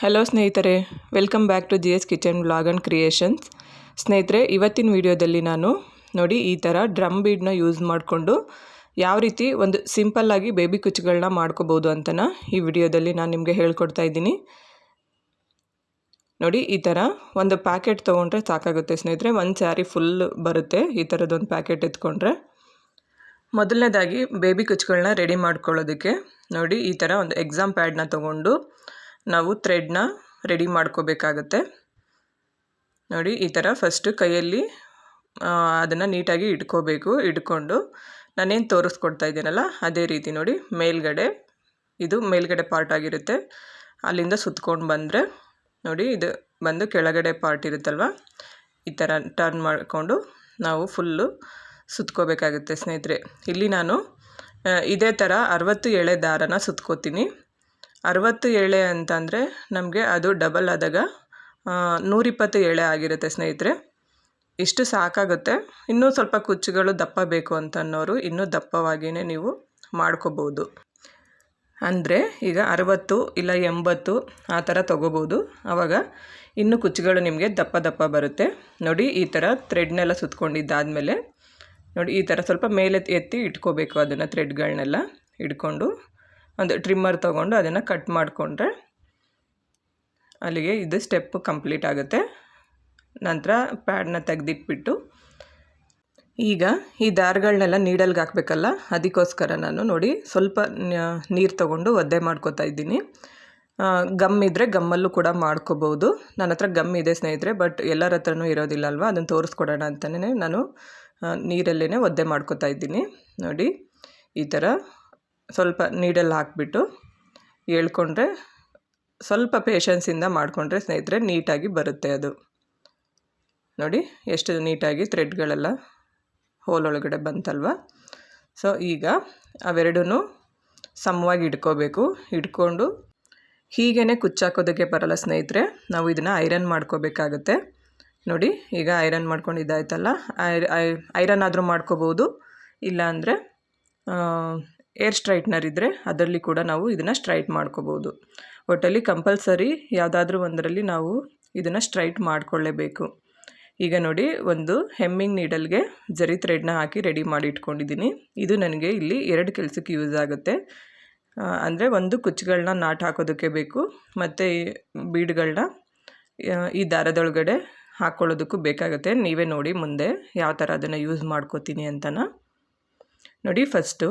Hello ಸ್ನೇಹಿತರೆ. Welcome back to G S kitchen blog and creations ಸ್ನೇಹಿತರೆ, ಇವತ್ತಿನ ವಿಡಿಯೋದಲ್ಲಿ ನಾನು ನೋಡಿ ಈ ಥರ ಡ್ರಮ್ ಬೀಡನ್ನ ಯೂಸ್ ಮಾಡಿಕೊಂಡು ಯಾವ ರೀತಿ ಒಂದು ಸಿಂಪಲ್ಲಾಗಿ ಬೇಬಿ ಕುಚ್ಚುಗಳನ್ನ ಮಾಡ್ಕೋಬೋದು ಅಂತನ ಈ ವಿಡಿಯೋದಲ್ಲಿ ನಾನು ನಿಮಗೆ ಹೇಳ್ಕೊಡ್ತಾ ಇದ್ದೀನಿ. ನೋಡಿ, ಈ ಥರ ಒಂದು ಪ್ಯಾಕೆಟ್ ತೊಗೊಂಡ್ರೆ ಸಾಕಾಗುತ್ತೆ ಸ್ನೇಹಿತರೆ. ಒಂದು ಸ್ಯಾರಿ ಫುಲ್ ಬರುತ್ತೆ ಈ ಥರದೊಂದು ಪ್ಯಾಕೆಟ್ ಎತ್ಕೊಂಡ್ರೆ. ಮೊದಲನೇದಾಗಿ ಬೇಬಿ ಕುಚ್ಚುಗಳನ್ನ ರೆಡಿ ಮಾಡ್ಕೊಳ್ಳೋದಕ್ಕೆ ನೋಡಿ ಈ ಥರ ಒಂದು ಎಕ್ಸಾಮ್ ಪ್ಯಾಡ್ನ ತೊಗೊಂಡು ನಾವು ಥ್ರೆಡ್ನ ರೆಡಿ ಮಾಡ್ಕೋಬೇಕಾಗತ್ತೆ. ನೋಡಿ, ಈ ಥರ ಫಸ್ಟು ಕೈಯಲ್ಲಿ ಅದನ್ನು ನೀಟಾಗಿ ಇಟ್ಕೋಬೇಕು. ಇಟ್ಕೊಂಡು ನಾನೇನು ತೋರಿಸ್ಕೊಡ್ತಾ ಇದ್ದೀನಲ್ಲ, ಅದೇ ರೀತಿ ನೋಡಿ, ಮೇಲ್ಗಡೆ, ಇದು ಮೇಲ್ಗಡೆ ಪಾರ್ಟ್ ಆಗಿರುತ್ತೆ. ಅಲ್ಲಿಂದ ಸುತ್ಕೊಂಡು ಬಂದರೆ, ನೋಡಿ, ಇದು ಬಂದು ಕೆಳಗಡೆ ಪಾರ್ಟ್ ಇರುತ್ತಲ್ವ? ಈ ಥರ ಟರ್ನ್ ಮಾಡಿಕೊಂಡು ನಾವು ಫುಲ್ಲು ಸುತ್ಕೋಬೇಕಾಗುತ್ತೆ ಸ್ನೇಹಿತರೆ. ಇಲ್ಲಿ ನಾನು ಇದೇ ಥರ ಅರವತ್ತು ಎಳೆ ದಾರನ ಸುತ್ಕೋತೀನಿ. ಅರವತ್ತು ಎಳೆ ಅಂತಂದರೆ ನಮಗೆ ಅದು ಡಬಲ್ ಆದಾಗ ನೂರಿಪ್ಪತ್ತು ಎಳೆ ಆಗಿರುತ್ತೆ ಸ್ನೇಹಿತರೆ. ಇಷ್ಟು ಸಾಕಾಗುತ್ತೆ. ಇನ್ನೂ ಸ್ವಲ್ಪ ಕುಚ್ಚುಗಳು ದಪ್ಪ ಬೇಕು ಅಂತ ಅನ್ನೋರು ಇನ್ನೂ ದಪ್ಪವಾಗಿಯೇ ನೀವು ಮಾಡ್ಕೋಬೋದು. ಅಂದರೆ ಈಗ ಅರವತ್ತು ಇಲ್ಲ ಎಂಬತ್ತು ಆ ಥರ ತೊಗೋಬೋದು. ಆವಾಗ ಇನ್ನೂ ಕುಚ್ಚುಗಳು ನಿಮಗೆ ದಪ್ಪ ದಪ್ಪ ಬರುತ್ತೆ. ನೋಡಿ, ಈ ಥರ ಥ್ರೆಡ್ನೆಲ್ಲ ಸುತ್ಕೊಂಡಿದ್ದಾದಮೇಲೆ, ನೋಡಿ, ಈ ಥರ ಸ್ವಲ್ಪ ಮೇಲೆ ಎತ್ತಿ ಇಟ್ಕೋಬೇಕು ಅದನ್ನು ಥ್ರೆಡ್ಗಳನ್ನೆಲ್ಲ ಇಟ್ಕೊಂಡು ಒಂದು ಟ್ರಿಮ್ಮರ್ ತೊಗೊಂಡು ಅದನ್ನು ಕಟ್ ಮಾಡಿಕೊಂಡ್ರೆ ಅಲ್ಲಿಗೆ ಇದು ಸ್ಟೆಪ್ ಕಂಪ್ಲೀಟ್ ಆಗುತ್ತೆ. ನಂತರ ಪ್ಯಾಡನ್ನ ತೆಗೆದಿಟ್ಬಿಟ್ಟು ಈಗ ಈ ದಾರಗಳನ್ನೆಲ್ಲ ನೀಡಲ್ಗೆ ಹಾಕಬೇಕಲ್ಲ, ಅದಕ್ಕೋಸ್ಕರ ನಾನು ನೋಡಿ ಸ್ವಲ್ಪ ನೀರು ತೊಗೊಂಡು ಒದ್ದೆ ಮಾಡ್ಕೋತಾ ಇದ್ದೀನಿ. ಗಮ್ ಇದ್ದರೆ ಗಮ್ಮಲ್ಲೂ ಕೂಡ ಮಾಡ್ಕೋಬೋದು. ನನ್ನ ಹತ್ರ ಗಮ್ ಇದೆ ಸ್ನೇಹಿತರೆ ಬಟ್ ಎಲ್ಲರ ಹತ್ರನೂ ಇರೋದಿಲ್ಲ ಅಲ್ವಾ ಅದನ್ನು ತೋರಿಸ್ಕೊಡೋಣ ಅಂತಲೇ ನಾನು ನೀರಲ್ಲೇ ಒದ್ದೆ ಮಾಡ್ಕೋತಾ ಇದ್ದೀನಿ. ನೋಡಿ, ಈ ಥರ ಸ್ವಲ್ಪ ನೀಡಲ್ಲಿ ಹಾಕ್ಬಿಟ್ಟು ಹೇಳ್ಕೊಂಡ್ರೆ ಸ್ವಲ್ಪ ಪೇಷನ್ಸಿಂದ ಮಾಡಿಕೊಂಡ್ರೆ ಸ್ನೇಹಿತರೆ ನೀಟಾಗಿ ಬರುತ್ತೆ ಅದು. ನೋಡಿ ಎಷ್ಟು ನೀಟಾಗಿ ಥ್ರೆಡ್ಗಳೆಲ್ಲ ಒಳಗಡೆ ಬಂತಲ್ವ? ಸೊ ಈಗ ಅವೆರಡೂ ಸಮವಾಗಿ ಇಟ್ಕೋಬೇಕು. ಇಟ್ಕೊಂಡು ಹೀಗೇ ಕುಚ್ಚಾಕೋದಕ್ಕೆ ಬರಲ್ಲ ಸ್ನೇಹಿತರೆ. ನಾವು ಇದನ್ನು ಐರನ್ ಮಾಡ್ಕೋಬೇಕಾಗತ್ತೆ. ನೋಡಿ, ಈಗ ಐರನ್ ಮಾಡ್ಕೊಂಡು ಇದಾಯ್ತಲ್ಲ ಐರನ್ ಆದರೂ ಮಾಡ್ಕೋಬೋದು. ಇಲ್ಲಾಂದರೆ ಏರ್ ಸ್ಟ್ರೈಟ್ನರ್ ಇದ್ದರೆ ಅದರಲ್ಲಿ ಕೂಡ ನಾವು ಇದನ್ನು ಸ್ಟ್ರೈಟ್ ಮಾಡ್ಕೋಬೋದು. ಒಟ್ಟಲ್ಲಿ ಕಂಪಲ್ಸರಿ ಯಾವುದಾದ್ರೂ ಒಂದರಲ್ಲಿ ನಾವು ಇದನ್ನು ಸ್ಟ್ರೈಟ್ ಮಾಡಿಕೊಳ್ಳೇಬೇಕು. ಈಗ ನೋಡಿ, ಒಂದು ಹೆಮ್ಮಿಂಗ್ ನೀಡಲ್ಗೆ ಜರಿ ಥ್ರೆಡ್ನ ಹಾಕಿ ರೆಡಿ ಮಾಡಿ ಇಟ್ಕೊಂಡಿದ್ದೀನಿ ಇದು ನನಗೆ ಇಲ್ಲಿ ಎರಡು ಕೆಲಸಕ್ಕೆ ಯೂಸ್ ಆಗುತ್ತೆ. ಅಂದರೆ ಒಂದು ಕುಚ್ಚುಗಳನ್ನ ನಾಟ್ ಹಾಕೋದಕ್ಕೆ ಬೇಕು, ಮತ್ತು ಬೀಡ್ಗಳನ್ನ ಈ ದಾರದೊಳಗಡೆ ಹಾಕ್ಕೊಳ್ಳೋದಕ್ಕೂ ಬೇಕಾಗುತ್ತೆ. ನೀವೇ ನೋಡಿ ಮುಂದೆ ಯಾವ ಥರ ಅದನ್ನು ಯೂಸ್ ಮಾಡ್ಕೋತೀನಿ ಅಂತನ. ನೋಡಿ, ಫಸ್ಟು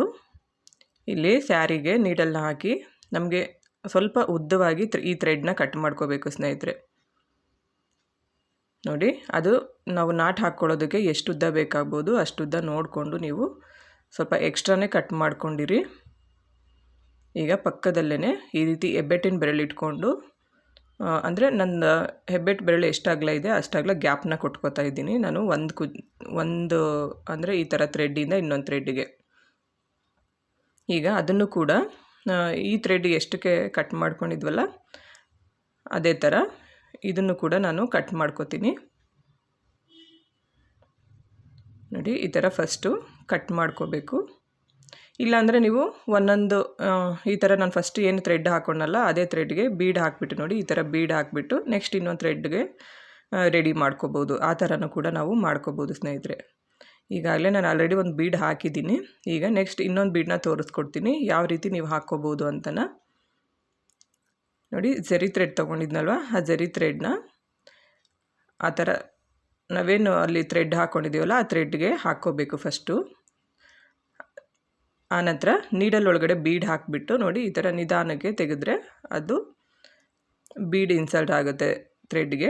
ಇಲ್ಲಿ ಸ್ಯಾರಿಗೆ ನೀಡಲ್ನ ಹಾಕಿ ನಮಗೆ ಸ್ವಲ್ಪ ಉದ್ದವಾಗಿ ಈ ಥ್ರೆಡ್ನ ಕಟ್ ಮಾಡ್ಕೋಬೇಕು ಸ್ನೇಹಿತರೆ. ನೋಡಿ, ಅದು ನಾವು ನಾಟ್ ಹಾಕ್ಕೊಳ್ಳೋದಕ್ಕೆ ಎಷ್ಟು ಉದ್ದ ಬೇಕಾಗ್ಬೋದು ಅಷ್ಟು ಉದ್ದ ನೋಡಿಕೊಂಡು ನೀವು ಸ್ವಲ್ಪ ಎಕ್ಸ್ಟ್ರಾನೇ ಕಟ್ ಮಾಡ್ಕೊಂಡಿರಿ. ಈಗ ಪಕ್ಕದಲ್ಲೇ ಈ ರೀತಿ ಹೆಬ್ಬೆಟ್ಟಿನ ಬೆರಳು ಇಟ್ಕೊಂಡು ಅಂದರೆ ನನ್ನ ಹೆಬ್ಬೆಟ್ಟು ಬೆರಳು ಎಷ್ಟಾಗಲ ಇದೆ ಅಷ್ಟಾಗಲ ಗ್ಯಾಪ್ನ ಕೊಟ್ಕೋತಾ ಇದ್ದೀನಿ. ನಾನು ಒಂದು ಕು ಒಂದು, ಅಂದರೆ ಈ ಥರ ಥ್ರೆಡ್ಡಿಂದ ಇನ್ನೊಂದು ಥ್ರೆಡ್ಡಿಗೆ ಈಗ ಅದನ್ನು ಕೂಡ ಈ ಥ್ರೆಡ್ ಎಷ್ಟಕ್ಕೆ ಕಟ್ ಮಾಡ್ಕೊಂಡಿದ್ವಲ್ಲ, ಅದೇ ಥರ ಇದನ್ನು ಕೂಡ ನಾನು ಕಟ್ ಮಾಡ್ಕೋತೀನಿ. ನೋಡಿ, ಈ ಥರ ಫಸ್ಟು ಕಟ್ ಮಾಡ್ಕೋಬೇಕು. ಇಲ್ಲಾಂದರೆ ನೀವು ಒಂದೊಂದು ಈ ಥರ ನಾನು ಫಸ್ಟ್ ಏನು ಥ್ರೆಡ್ ಹಾಕೊಂಡಲ್ಲ ಅದೇ ಥ್ರೆಡ್ಗೆ ಬೀಡ್ ಹಾಕ್ಬಿಟ್ಟು ನೋಡಿ, ಈ ಥರ ಬೀಡ್ ಹಾಕ್ಬಿಟ್ಟು ನೆಕ್ಸ್ಟ್ ಇನ್ನೊಂದು ಥ್ರೆಡ್ಗೆ ರೆಡಿ ಮಾಡ್ಕೋಬೋದು. ಆ ಥರನೂ ಕೂಡ ನಾವು ಮಾಡ್ಕೋಬೋದು ಸ್ನೇಹಿತರೆ. ಈಗಾಗಲೇ ನಾನು ಆಲ್ರೆಡಿ ಒಂದು ಬೀಡ್ ಹಾಕಿದ್ದೀನಿ. ಈಗ ನೆಕ್ಸ್ಟ್ ಇನ್ನೊಂದು ಬೀಡನ್ನ ತೋರಿಸ್ಕೊಡ್ತೀನಿ. ಯಾವ ರೀತಿ ನೀವು ಹಾಕ್ಕೋಬೋದು ಅಂತನ. ನೋಡಿ ಜರಿ ಥ್ರೆಡ್ ತೊಗೊಂಡಿದ್ನಲ್ವ? ಆ ಜರಿ ಥ್ರೆಡ್ನ ಆ ಥರ ನಾವೇನು ಅಲ್ಲಿ ಥ್ರೆಡ್ ಹಾಕ್ಕೊಂಡಿದ್ದೀವಲ್ಲ ಆ ಥ್ರೆಡ್ಗೆ ಹಾಕ್ಕೋಬೇಕು ಫಸ್ಟು ಆನಂತರ ನೀಡಲ್ ಒಳಗಡೆ ಬೀಡ್ ಹಾಕಿಬಿಟ್ಟು ನೋಡಿ, ಈ ಥರ ನಿಧಾನಕ್ಕೆ ತೆಗೆದ್ರೆ ಅದು ಬೀಡ್ ಇನ್ಸಲ್ಟ್ ಆಗುತ್ತೆ ಥ್ರೆಡ್ಗೆ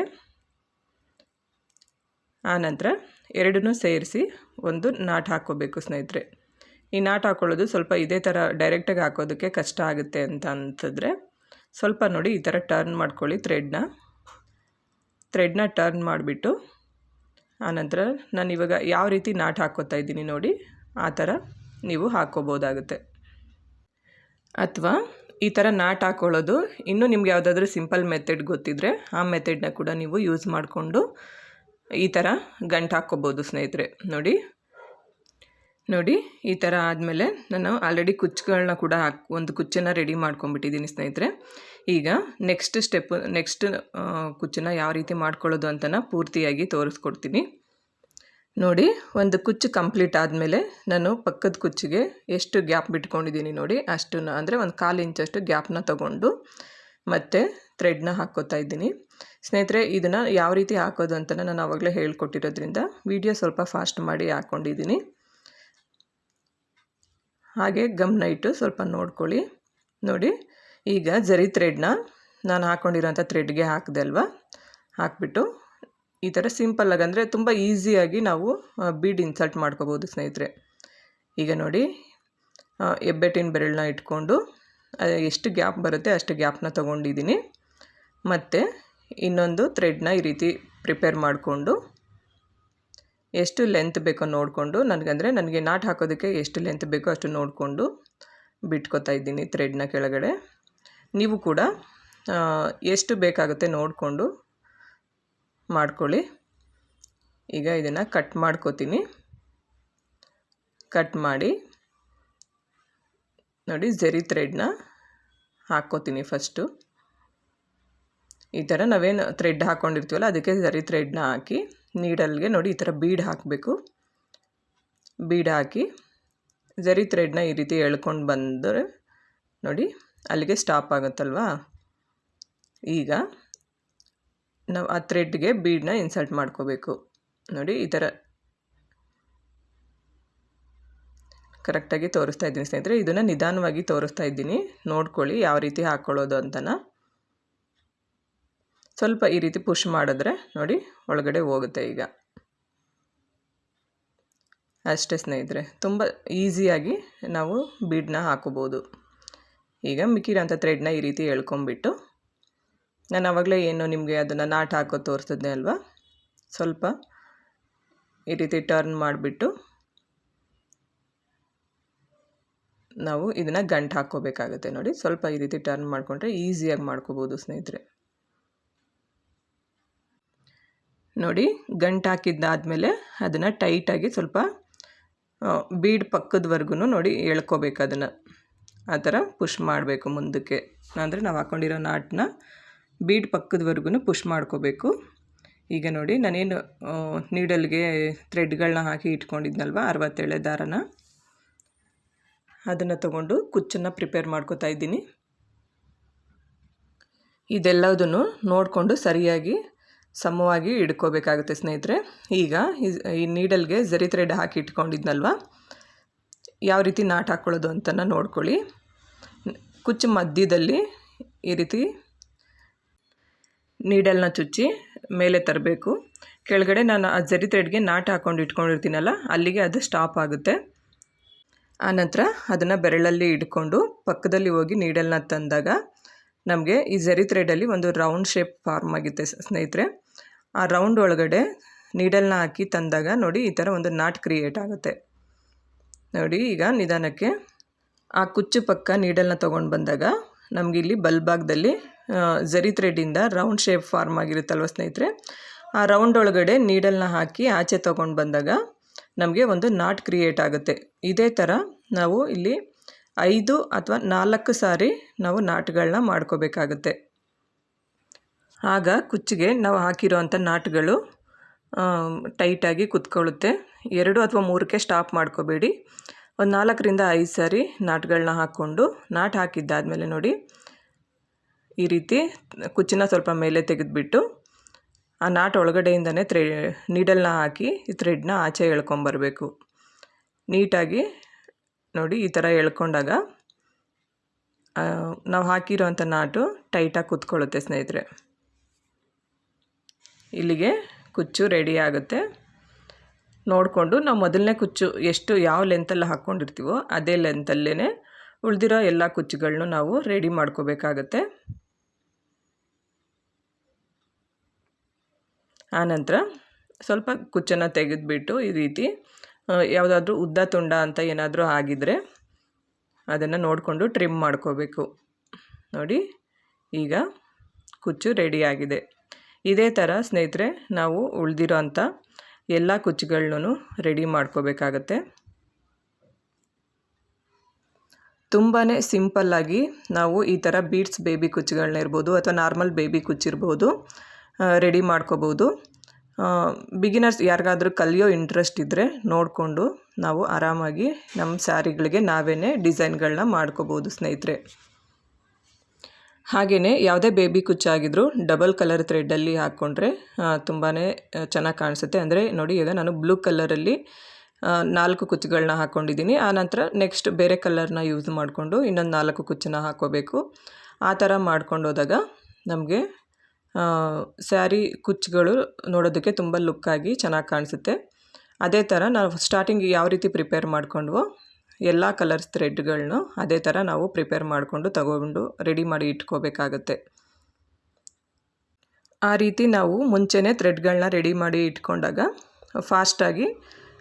ಆನಂತರ ಎರಡನ್ನೂ ಸೇರಿಸಿ ಒಂದು ನಾಟ್ ಹಾಕ್ಕೋಬೇಕು ಸ್ನೇಹಿತರೆ. ಈ ನಾಟ್ ಹಾಕ್ಕೊಳ್ಳೋದು ಸ್ವಲ್ಪ ಇದೇ ಥರ ಡೈರೆಕ್ಟಾಗಿ ಹಾಕೋದಕ್ಕೆ ಕಷ್ಟ ಆಗುತ್ತೆ ಅಂತ ಅಂತಂದರೆ ಸ್ವಲ್ಪ ನೋಡಿ ಈ ಥರ ಟರ್ನ್ ಮಾಡ್ಕೊಳ್ಳಿ ಥ್ರೆಡ್ನ ಥ್ರೆಡ್ನ ಟರ್ನ್ ಮಾಡಿಬಿಟ್ಟು ಆನಂತರ ನಾನು ಇವಾಗ ಯಾವ ರೀತಿ ನಾಟ್ ಹಾಕ್ಕೋತಾ ಇದ್ದೀನಿ ನೋಡಿ ಆ ಥರ ನೀವು ಹಾಕ್ಕೋಬೋದಾಗುತ್ತೆ. ಅಥವಾ ಈ ಥರ ನಾಟ್ ಹಾಕ್ಕೊಳ್ಳೋದು ಇನ್ನೂ ನಿಮ್ಗೆ ಯಾವುದಾದ್ರೂ ಸಿಂಪಲ್ ಮೆಥಡ್ ಗೊತ್ತಿದ್ದರೆ ಆ ಮೆಥಡ್ನ ಕೂಡ ನೀವು ಯೂಸ್ ಮಾಡಿಕೊಂಡು ಈ ಥರ ಗಂಟು ಹಾಕ್ಕೋಬೋದು ಸ್ನೇಹಿತರೆ. ನೋಡಿ. ನೋಡಿ, ಈ ಥರ ಆದಮೇಲೆ ನಾನು ಆಲ್ರೆಡಿ ಕುಚ್ಚುಗಳನ್ನ ಕೂಡ ಹಾಕಿ, ಒಂದು ಕುಚ್ಚನ್ನು ರೆಡಿ ಮಾಡ್ಕೊಂಬಿಟ್ಟಿದ್ದೀನಿ ಸ್ನೇಹಿತರೆ. ಈಗ ನೆಕ್ಸ್ಟ್ ಸ್ಟೆಪ್ ನೆಕ್ಸ್ಟ್ ಕುಚ್ಚನ್ನು ಯಾವ ರೀತಿ ಮಾಡ್ಕೊಳ್ಳೋದು ಅಂತನ ಪೂರ್ತಿಯಾಗಿ ತೋರಿಸ್ಕೊಡ್ತೀನಿ. ನೋಡಿ, ಒಂದು ಕುಚ್ಚು ಕಂಪ್ಲೀಟ್ ಆದಮೇಲೆ ನಾನು ಪಕ್ಕದ ಕುಚ್ಚಿಗೆ ಎಷ್ಟು ಗ್ಯಾಪ್ ಬಿಟ್ಕೊಂಡಿದ್ದೀನಿ ನೋಡಿ. ಅಷ್ಟನ್ನು ಅಂದರೆ ಒಂದು ಕಾಲು ಇಂಚಷ್ಟು ಗ್ಯಾಪ್ನ ತಗೊಂಡು ಮತ್ತು ಥ್ರೆಡ್ನ ಹಾಕ್ಕೋತಾ ಇದ್ದೀನಿ. ಸ್ನೇಹಿತರೆ, ಇದನ್ನು ಯಾವ ರೀತಿ ಹಾಕೋದು ಅಂತ ನಾನು ಆವಾಗಲೇ ಹೇಳ್ಕೊಟ್ಟಿರೋದ್ರಿಂದ ವಿಡಿಯೋ ಸ್ವಲ್ಪ ಫಾಸ್ಟ್ ಮಾಡಿ ಹಾಕ್ಕೊಂಡಿದ್ದೀನಿ ಹಾಗೆ ಗಮ್ನ ಇಟ್ಟು ಸ್ವಲ್ಪ ನೋಡ್ಕೊಳ್ಳಿ. ನೋಡಿ, ಈಗ ಜರಿ ಥ್ರೆಡ್ನ ನಾನು ಹಾಕ್ಕೊಂಡಿರೋಂಥ ಥ್ರೆಡ್ಗೆ ಹಾಕಿದೆ ಅಲ್ವಾ? ಹಾಕ್ಬಿಟ್ಟು ಈ ಥರ ಸಿಂಪಲ್ಲಾಗಿ ಅಂದರೆ ತುಂಬ ಈಸಿಯಾಗಿ ನಾವು ಬೀಡ್ ಇನ್ಸರ್ಟ್ ಮಾಡ್ಕೋಬೋದು ಸ್ನೇಹಿತರೆ. ಈಗ ನೋಡಿ ಎಬ್ಬೆಟ್ಟಿನ ಬೆರಳನ್ನ ಇಟ್ಕೊಂಡು ಎಷ್ಟು ಗ್ಯಾಪ್ ಬರುತ್ತೆ ಅಷ್ಟು ಗ್ಯಾಪ್ನ ತೊಗೊಂಡಿದ್ದೀನಿ. ಮತ್ತು ಇನ್ನೊಂದು ಥ್ರೆಡ್ನ ಈ ರೀತಿ ಪ್ರಿಪೇರ್ ಮಾಡಿಕೊಂಡು ಎಷ್ಟು ಲೆಂತ್ ಬೇಕೋ ನೋಡಿಕೊಂಡು, ನನಗಂದರೆ ನನಗೆ ನಾಟ್ ಹಾಕೋದಕ್ಕೆ ಎಷ್ಟು ಲೆಂತ್ ಬೇಕೋ ಅಷ್ಟು ನೋಡಿಕೊಂಡು ಬಿಟ್ಕೋತಾ ಇದ್ದೀನಿ ಥ್ರೆಡ್ನ ಕೆಳಗಡೆ. ನೀವು ಕೂಡ ಎಷ್ಟು ಬೇಕಾಗುತ್ತೆ ನೋಡಿಕೊಂಡು ಮಾಡ್ಕೊಳ್ಳಿ. ಈಗ ಇದನ್ನು ಕಟ್ ಮಾಡ್ಕೋತೀನಿ. ಕಟ್ ಮಾಡಿ ನೋಡಿ, ಜರಿ ಥ್ರೆಡ್ನ ಹಾಕ್ಕೋತೀನಿ ಫಸ್ಟು. ಈ ಥರ ನಾವೇನು ಥ್ರೆಡ್ ಹಾಕ್ಕೊಂಡಿರ್ತೀವಲ್ಲ ಅದಕ್ಕೆ ಸರಿ ಥ್ರೆಡ್ನ ಹಾಕಿ ನೀಡಲ್ಗೆ ನೋಡಿ ಈ ಥರ ಬೀಡ್ ಹಾಕಬೇಕು. ಬೀಡ್ ಹಾಕಿ ಜರಿ ಥ್ರೆಡ್ನ ಈ ರೀತಿ ಎಳ್ಕೊಂಡು ಬಂದರೆ ನೋಡಿ ಅಲ್ಲಿಗೆ ಸ್ಟಾಪ್ ಆಗುತ್ತಲ್ವಾ? ಈಗ ನಾವು ಆ ಥ್ರೆಡ್ಗೆ ಬೀಡನ್ನ ಇನ್ಸರ್ಟ್ ಮಾಡ್ಕೋಬೇಕು. ನೋಡಿ ಈ ಥರ ಕರೆಕ್ಟಾಗಿ ತೋರಿಸ್ತಾ ಇದ್ದೀನಿ ಸ್ನೇಹಿತರೆ. ಇದನ್ನು ನಿಧಾನವಾಗಿ ತೋರಿಸ್ತಾ ಇದ್ದೀನಿ. ನೋಡ್ಕೊಳ್ಳಿ ಯಾವ ರೀತಿ ಹಾಕ್ಕೊಳ್ಳೋದು ಅಂತನ. ಸ್ವಲ್ಪ ಈ ರೀತಿ ಪುಷ್ ಮಾಡಿದ್ರೆ ನೋಡಿ ಒಳಗಡೆ ಹೋಗುತ್ತೆ ಈಗ. ಅಷ್ಟೇ ಸ್ನೇಹಿತರೆ, ತುಂಬ ಈಸಿಯಾಗಿ ನಾವು ಬೀಡನ್ನ ಹಾಕೋಬೋದು ಈಗ ಮಿಕ್ಕಿರೋಂಥ ಥ್ರೆಡ್ನ ಈ ರೀತಿ ಎಳ್ಕೊಂಬಿಟ್ಟು ನಾನು ಆವಾಗಲೇ ಏನು ನಿಮಗೆ ಅದನ್ನು ನಾಟ್ ಹಾಕೋ ತೋರಿಸಿದ್ದೆ ಅಲ್ವಾ? ಸ್ವಲ್ಪ ಈ ರೀತಿ ಟರ್ನ್ ಮಾಡಿಬಿಟ್ಟು ನಾವು ಇದನ್ನು ಗಂಟು ಹಾಕ್ಕೋಬೇಕಾಗುತ್ತೆ ನೋಡಿ. ಸ್ವಲ್ಪ ಈ ರೀತಿ ಟರ್ನ್ ಮಾಡಿಕೊಂಡ್ರೆ ಈಸಿಯಾಗಿ ಮಾಡ್ಕೋಬೋದು ಸ್ನೇಹಿತರೆ. ನೋಡಿ, ಗಂಟು ಹಾಕಿದ್ದಾದಮೇಲೆ ಅದನ್ನು ಟೈಟಾಗಿ ಸ್ವಲ್ಪ ಬೀಡ್ ಪಕ್ಕದವರೆಗೂ ನೋಡಿ ಎಳ್ಕೋಬೇಕು ಅದನ್ನು. ಆ ಥರ ಪುಷ್ ಮಾಡಬೇಕು ಮುಂದಕ್ಕೆ. ಅಂದರೆ ನಾವು ಹಾಕ್ಕೊಂಡಿರೋ ನಾಟನ್ನ ಬೀಡ್ ಪಕ್ಕದವರೆಗೂ ಪುಷ್ ಮಾಡ್ಕೋಬೇಕು. ಈಗ ನೋಡಿ, ನಾನೇನು ನೀಡಲ್ಗೆ ಥ್ರೆಡ್ಗಳನ್ನ ಹಾಕಿ ಇಟ್ಕೊಂಡಿದ್ನಲ್ವ, ಅರವತ್ತೇಳೆ ದಾರನ? ಅದನ್ನು ತಗೊಂಡು ಕುಚ್ಚನ್ನು ಪ್ರಿಪೇರ್ ಮಾಡ್ಕೋತಾ ಇದ್ದೀನಿ. ಇದೆಲ್ಲದನ್ನು ನೋಡಿಕೊಂಡು ಸರಿಯಾಗಿ ಸಮವಾಗಿ ಇಡ್ಕೋಬೇಕಾಗುತ್ತೆ ಸ್ನೇಹಿತರೆ. ಈಗ ಈ ನೀಡಲ್ಗೆ ಜರಿ ಥ್ರೆಡ್ ಹಾಕಿ ಇಟ್ಕೊಂಡಿದ್ನಲ್ವ? ಯಾವ ರೀತಿ ನಾಟ್ ಹಾಕ್ಕೊಳ್ಳೋದು ಅಂತನ ನೋಡ್ಕೊಳ್ಳಿ. ಕುಚ್ಚು ಮಧ್ಯದಲ್ಲಿ ಈ ರೀತಿ ನೀಡಲ್ನ ಚುಚ್ಚಿ ಮೇಲೆ ತರಬೇಕು. ಕೆಳಗಡೆ ನಾನು ಆ ಜರಿ ಥ್ರೆಡ್ಗೆ ನಾಟ್ ಹಾಕ್ಕೊಂಡು ಇಟ್ಕೊಂಡಿರ್ತೀನಲ್ಲ, ಅಲ್ಲಿಗೆ ಅದು ಸ್ಟಾಪ್ ಆಗುತ್ತೆ. ಆನಂತರ ಅದನ್ನು ಬೆರಳಲ್ಲಿ ಇಟ್ಕೊಂಡು ಪಕ್ಕದಲ್ಲಿ ಹೋಗಿ ನೀಡಲ್ನ ತಂದಾಗ ನಮಗೆ ಈ ಜರಿ ಥ್ರೆಡಲ್ಲಿ ಒಂದು ರೌಂಡ್ ಶೇಪ್ ಫಾರ್ಮ್ ಆಗುತ್ತೆ ಸ್ನೇಹಿತರೆ. ಆ ರೌಂಡ್ ಒಳಗಡೆ ನೀಡಲ್ನ ಹಾಕಿ ತಂದಾಗ ನೋಡಿ ಈ ಥರ ಒಂದು ನಾಟ್ ಕ್ರಿಯೇಟ್ ಆಗುತ್ತೆ. ನೋಡಿ ಈಗ ನಿಧಾನಕ್ಕೆ ಆ ಕುಚ್ಚು ಪಕ್ಕ ನೀಡಲ್ನ ತೊಗೊಂಡು ಬಂದಾಗ ನಮಗೆ ಇಲ್ಲಿ ಬಲ್ಭಾಗದಲ್ಲಿ ಜರಿ ಥ್ರೆಡ್ಡಿಂದ ರೌಂಡ್ ಶೇಪ್ ಫಾರ್ಮ್ ಆಗಿರುತ್ತಲ್ವ ಸ್ನೇಹಿತರೆ? ಆ ರೌಂಡ್ ಒಳಗಡೆ ನೀಡಲ್ನ ಹಾಕಿ ಆಚೆ ತೊಗೊಂಡು ಬಂದಾಗ ನಮಗೆ ಒಂದು ನಾಟ್ ಕ್ರಿಯೇಟ್ ಆಗುತ್ತೆ. ಇದೇ ಥರ ನಾವು ಇಲ್ಲಿ ಐದು ಅಥವಾ ನಾಲ್ಕು ಸಾರಿ ನಾವು ನಾಟ್ಗಳನ್ನ ಮಾಡ್ಕೋಬೇಕಾಗುತ್ತೆ. ಆಗ ಕುಚ್ಚಿಗೆ ನಾವು ಹಾಕಿರೋ ಅಂಥ ನಾಟ್ಗಳು ಟೈಟಾಗಿ ಕುತ್ಕೊಳ್ಳುತ್ತೆ. ಎರಡು ಅಥವಾ ಮೂರಕ್ಕೆ ಸ್ಟಾಪ್ ಮಾಡ್ಕೋಬೇಡಿ. ಒಂದು ನಾಲ್ಕರಿಂದ ಐದು ಸಾರಿ ನಾಟ್ಗಳನ್ನ ಹಾಕ್ಕೊಂಡು, ನಾಟ್ ಹಾಕಿದ್ದಾದಮೇಲೆ ನೋಡಿ, ಈ ರೀತಿ ಕುಚ್ಚಿನ ಸ್ವಲ್ಪ ಮೇಲೆ ತೆಗೆದುಬಿಟ್ಟು, ಆ ನಾಟ್ ಒಳಗಡೆಯಿಂದನೇ ಥ್ರೆ ನೀಡಲ್ನ ಹಾಕಿ ಈ ಥ್ರೆಡ್ನ ಆಚೆ ಎಳ್ಕೊಂಬರಬೇಕು. ನೀಟಾಗಿ ನೋಡಿ ಈ ಥರ ಎಳ್ಕೊಂಡಾಗ ನಾವು ಹಾಕಿರೋವಂಥ ನಾಟು ಟೈಟಾಗಿ ಕುತ್ಕೊಳ್ಳುತ್ತೆ ಸ್ನೇಹಿತರೆ. ಇಲ್ಲಿಗೆ ಕುಚ್ಚು ರೆಡಿ ಆಗುತ್ತೆ. ನೋಡಿಕೊಂಡು ನಾವು ಮೊದಲನೇ ಕುಚ್ಚು ಎಷ್ಟು ಯಾವ ಲೆಂತಲ್ಲಿ ಹಾಕ್ಕೊಂಡಿರ್ತೀವೋ ಅದೇ ಲೆಂತಲ್ಲೇ ಉಳಿದಿರೋ ಎಲ್ಲ ಕುಚ್ಚುಗಳನ್ನು ನಾವು ರೆಡಿ ಮಾಡ್ಕೋಬೇಕಾಗತ್ತೆ. ಆನಂತರ ಸ್ವಲ್ಪ ಕುಚ್ಚನ್ನು ತೆಗೆದುಬಿಟ್ಟು ಈ ರೀತಿ ಯಾವುದಾದ್ರೂ ಉದ್ದ ತುಂಡ ಅಂತ ಏನಾದರೂ ಆಗಿದ್ದರೆ ಅದನ್ನು ನೋಡಿಕೊಂಡು ಟ್ರಿಮ್ ಮಾಡ್ಕೋಬೇಕು. ನೋಡಿ, ಈಗ ಕುಚ್ಚು ರೆಡಿಯಾಗಿದೆ ಇದೇ ಥರ ಸ್ನೇಹಿತರೆ, ನಾವು ಉಳಿದಿರೋ ಅಂಥ ಎಲ್ಲ ಕುಚ್ಚುಗಳನ್ನೂ ರೆಡಿ ಮಾಡ್ಕೋಬೇಕಾಗತ್ತೆ. ತುಂಬಾ ಸಿಂಪಲ್ಲಾಗಿ ನಾವು ಈ ಥರ ಬೀಡ್ಸ್ ಬೇಬಿ ಕುಚ್ಚುಗಳನ್ನ ಇರ್ಬೋದು ಅಥವಾ ನಾರ್ಮಲ್ ಬೇಬಿ ಕುಚ್ಚಿರ್ಬೋದು ರೆಡಿ ಮಾಡ್ಕೋಬೋದು. ಬಿಗಿನರ್ಸ್ ಯಾರಿಗಾದರೂ ಕಲಿಯೋ ಇಂಟ್ರೆಸ್ಟ್ ಇದ್ದರೆ ನೋಡಿಕೊಂಡು ನಾವು ಆರಾಮಾಗಿ ನಮ್ಮ ಸ್ಯಾರಿಗಳಿಗೆ ನಾವೇ ಡಿಸೈನ್ಗಳನ್ನ ಮಾಡ್ಕೋಬೋದು ಸ್ನೇಹಿತರೆ. ಹಾಗೆಯೇ ಯಾವುದೇ ಬೇಬಿ ಕುಚ್ಚಾಗಿದ್ದರೂ ಡಬಲ್ ಕಲರ್ ಥ್ರೆಡ್ಡಲ್ಲಿ ಹಾಕ್ಕೊಂಡ್ರೆ ತುಂಬಾ ಚೆನ್ನಾಗಿ ಕಾಣಿಸುತ್ತೆ. ಅಂದರೆ ನೋಡಿ, ಈಗ ನಾನು ಬ್ಲೂ ಕಲರಲ್ಲಿ ನಾಲ್ಕು ಕುಚ್ಚುಗಳನ್ನ ಹಾಕ್ಕೊಂಡಿದ್ದೀನಿ ಆನಂತರ ನೆಕ್ಸ್ಟ್ ಬೇರೆ ಕಲರ್ನ ಯೂಸ್ ಮಾಡಿಕೊಂಡು ಇನ್ನೊಂದು ನಾಲ್ಕು ಕುಚ್ಚನ್ನ ಹಾಕ್ಕೋಬೇಕು. ಆ ಥರ ಮಾಡ್ಕೊಂಡು ಹೋದಾಗ ನಮಗೆ ಸ್ಯಾರಿ ಕುಚ್ಚುಗಳು ನೋಡೋದಕ್ಕೆ ತುಂಬ ಲುಕ್ಕಾಗಿ ಚೆನ್ನಾಗಿ ಕಾಣಿಸುತ್ತೆ. ಅದೇ ಥರ ನಾವು ಸ್ಟಾರ್ಟಿಂಗ್ ಯಾವ ರೀತಿ ಪ್ರಿಪೇರ್ ಮಾಡ್ಕೊಂಡ್ವೋ ಎಲ್ಲ ಕಲರ್ಸ್ ಥ್ರೆಡ್ಗಳನ್ನೂ ಅದೇ ಥರ ನಾವು ಪ್ರಿಪೇರ್ ಮಾಡಿಕೊಂಡು ತಗೊಂಡು ರೆಡಿ ಮಾಡಿ ಇಟ್ಕೋಬೇಕಾಗತ್ತೆ. ಆ ರೀತಿ ನಾವು ಮುಂಚೆನೇ ಥ್ರೆಡ್ಗಳನ್ನ ರೆಡಿ ಮಾಡಿ ಇಟ್ಕೊಂಡಾಗ ಫಾಸ್ಟಾಗಿ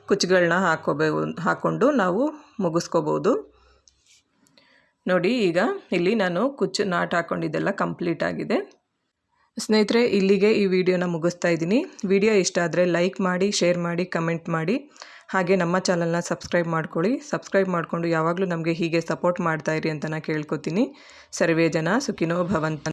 ಕುಚ್ಚುಗಳನ್ನ ಹಾಕೋಬೇಕು ಹಾಕ್ಕೊಂಡು ನಾವು ಮುಗಿಸ್ಕೋಬೋದು. ನೋಡಿ, ಈಗ ಇಲ್ಲಿ ನಾನು ಕುಚ್ಚು ನಾಟ್ ಹಾಕ್ಕೊಂಡಿದ್ದೆಲ್ಲ ಕಂಪ್ಲೀಟ್ ಆಗಿದೆ. ಸ್ನೇಹಿತರೆ, ಇಲ್ಲಿಗೆ ಈ ವಿಡಿಯೋನ ಮುಗಿಸ್ತಾ ಇದ್ದೀನಿ. ವಿಡಿಯೋ ಇಷ್ಟ ಆದರೆ ಲೈಕ್ ಮಾಡಿ ಶೇರ್ ಮಾಡಿ ಕಮೆಂಟ್ ಮಾಡಿ. ಹಾಗೆ ನಮ್ಮ ಚಾನಲ್ನ ಸಬ್ಸ್ಕ್ರೈಬ್ ಮಾಡ್ಕೊಳ್ಳಿ. ಸಬ್ಸ್ಕ್ರೈಬ್ ಮಾಡಿಕೊಂಡು ಯಾವಾಗಲೂ ನಮಗೆ ಹೀಗೆ ಸಪೋರ್ಟ್ ಮಾಡ್ತಾಯಿರಿ ಅಂತ ನಾನು ಕೇಳ್ಕೊತೀನಿ. ಸರ್ವೇ ಜನ ಸುಖಿನೋ ಭವಂತ.